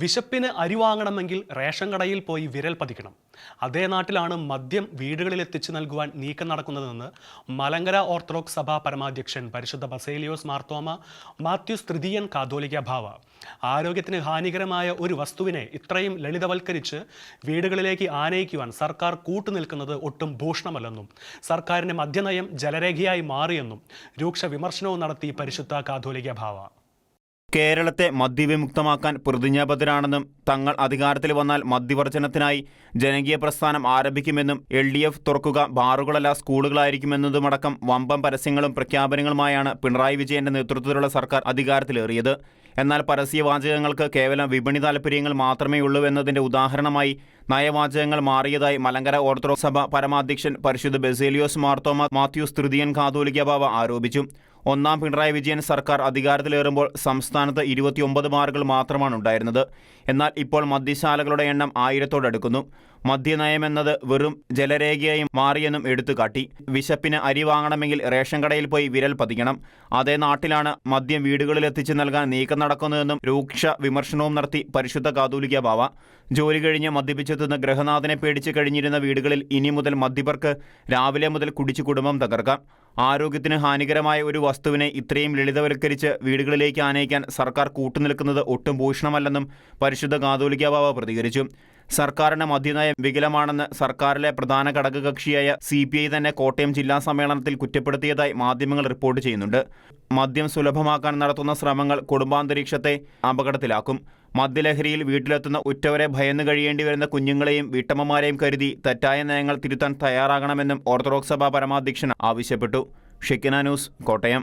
വിശപ്പിന് അരിവാങ്ങണമെങ്കിൽ ration കടയിൽ പോയി വിരൽ പതിക്കണം. അതേ നാട്ടിലാണ് മദ്യം വീടുകളിൽ എത്തിച്ചു നൽകുവാൻ നീക്കം നടക്കുന്നതെന്ന് മലങ്കര ഓർത്തഡോക്സ് സഭാ പരമാധ്യക്ഷൻ പരിശുദ്ധ ബസേലിയോസ് മാർത്തോമ മാത്യുസ് തൃതീയൻ കാതോലിക ഭാവ. ആരോഗ്യത്തിന് ഹാനികരമായ ഒരു വസ്തുവിനെ ഇത്രയും ലളിതവൽക്കരിച്ച് വീടുകളിലേക്ക് ആനയിക്കുവാൻ സർക്കാർ കൂട്ടുനിൽക്കുന്നത് ഒട്ടും ഭൂഷണമല്ലെന്നും സർക്കാരിന്റെ മദ്യനയം ജലരേഖയായി മാറിയെന്നും രൂക്ഷ വിമർശനവും നടത്തി പരിശുദ്ധ കാതോലിക ഭാവ. കേരളത്തെ മദ്യവിമുക്തമാക്കാൻ പ്രതിജ്ഞാബദ്ധരാണെന്നും തങ്ങൾ അധികാരത്തിൽ വന്നാൽ മദ്യവർജനത്തിനായി ജനകീയ പ്രസ്ഥാനം ആരംഭിക്കുമെന്നും എൽ ഡി എഫ് തുറക്കുക ബാറുകളല്ല സ്കൂളുകളായിരിക്കുമെന്നതുമടക്കം വമ്പം പരസ്യങ്ങളും പ്രഖ്യാപനങ്ങളുമായാണ് പിണറായി വിജയന്റെ നേതൃത്വത്തിലുള്ള സർക്കാർ അധികാരത്തിലേറിയത്. എന്നാൽ പരസ്യവാചകങ്ങൾക്ക് കേവലം വിപണി താൽപ്പര്യങ്ങൾ മാത്രമേ ഉള്ളൂ എന്നതിന്റെ ഉദാഹരണമായി നയവാചകങ്ങൾ മാറിയതായി മലങ്കര ഓർത്തഡോക്സ് സഭ പരമാധ്യക്ഷൻ പരിശുദ്ധ ബെസേലിയോസ് മാർത്തോമ മാത്യൂസ് തൃതീയൻ കാതോലിക്ക ബാബ ആരോപിച്ചു. ഒന്നാം പിണറായി വിജയൻ സർക്കാർ അധികാരത്തിലേറുമ്പോൾ സംസ്ഥാനത്ത് ഇരുപത്തിയൊമ്പത് ബാറുകൾ മാത്രമാണ് ഉണ്ടായിരുന്നത് എന്നാൽ ഇപ്പോൾ മദ്യശാലകളുടെ എണ്ണം ആയിരത്തോടടുക്കുന്നു. മദ്യനയമെന്നത് വെറും ജലരേഖയായി മാറിയെന്നും എടുത്തുകാട്ടി. വിശപ്പിന് അരി വാങ്ങണമെങ്കിൽ റേഷൻ കടയിൽ പോയി വിരൽ പതിക്കണം. അതേ നാട്ടിലാണ് മദ്യം വീടുകളിൽ എത്തിച്ചു നൽകാൻ നീക്കം നടക്കുന്നതെന്നും രൂക്ഷ വിമർശനവും നടത്തി പരിശുദ്ധ കാതൂലിക ബാവ. ജോലി കഴിഞ്ഞ് മദ്യപിച്ചെത്തുന്ന ഗൃഹനാഥനെ പേടിച്ചു കഴിഞ്ഞിരുന്ന വീടുകളിൽ ഇനി മുതൽ മദ്യപർക്ക് രാവിലെ മുതൽ കുടിച്ചു കുടുംബം തകർക്കാം. ആരോഗ്യത്തിന് ഹാനികരമായ ഒരു വസ്തുവിനെ ഇത്രയും ലളിതവൽക്കരിച്ച് വീടുകളിലേക്ക് ആനയിക്കാൻ സർക്കാർ കൂട്ടുനിൽക്കുന്നത് ഒട്ടും ഭൂഷണമല്ലെന്നും പരിശുദ്ധ കാതോലിക്ക ബാബ പ്രതികരിച്ചു. സർക്കാരിന്റെ മദ്യനയം വികലമാണെന്ന് സർക്കാരിലെ പ്രധാന ഘടകകക്ഷിയായ സി പി ഐ തന്നെ കോട്ടയം ജില്ലാ സമ്മേളനത്തിൽ കുറ്റപ്പെടുത്തിയതായി മാധ്യമങ്ങൾ റിപ്പോർട്ട് ചെയ്യുന്നുണ്ട്. മദ്യം സുലഭമാക്കാൻ നടത്തുന്ന ശ്രമങ്ങൾ കുടുംബാന്തരീക്ഷത്തെ അപകടത്തിലാക്കും. മദ്യലഹരിയിൽ വീട്ടിലെത്തുന്ന ഉറ്റവരെ ഭയന്നു കഴിയേണ്ടി വരുന്ന കുഞ്ഞുങ്ങളെയും വീട്ടമ്മമാരെയും കരുതി തെറ്റായ നയങ്ങൾ തിരുത്താൻ തയ്യാറാകണമെന്നും ഓർത്തഡോക്സ് സഭ പരമാധ്യക്ഷൻ ആവശ്യപ്പെട്ടു. ഷിക്കിന ന്യൂസ് കോട്ടയം.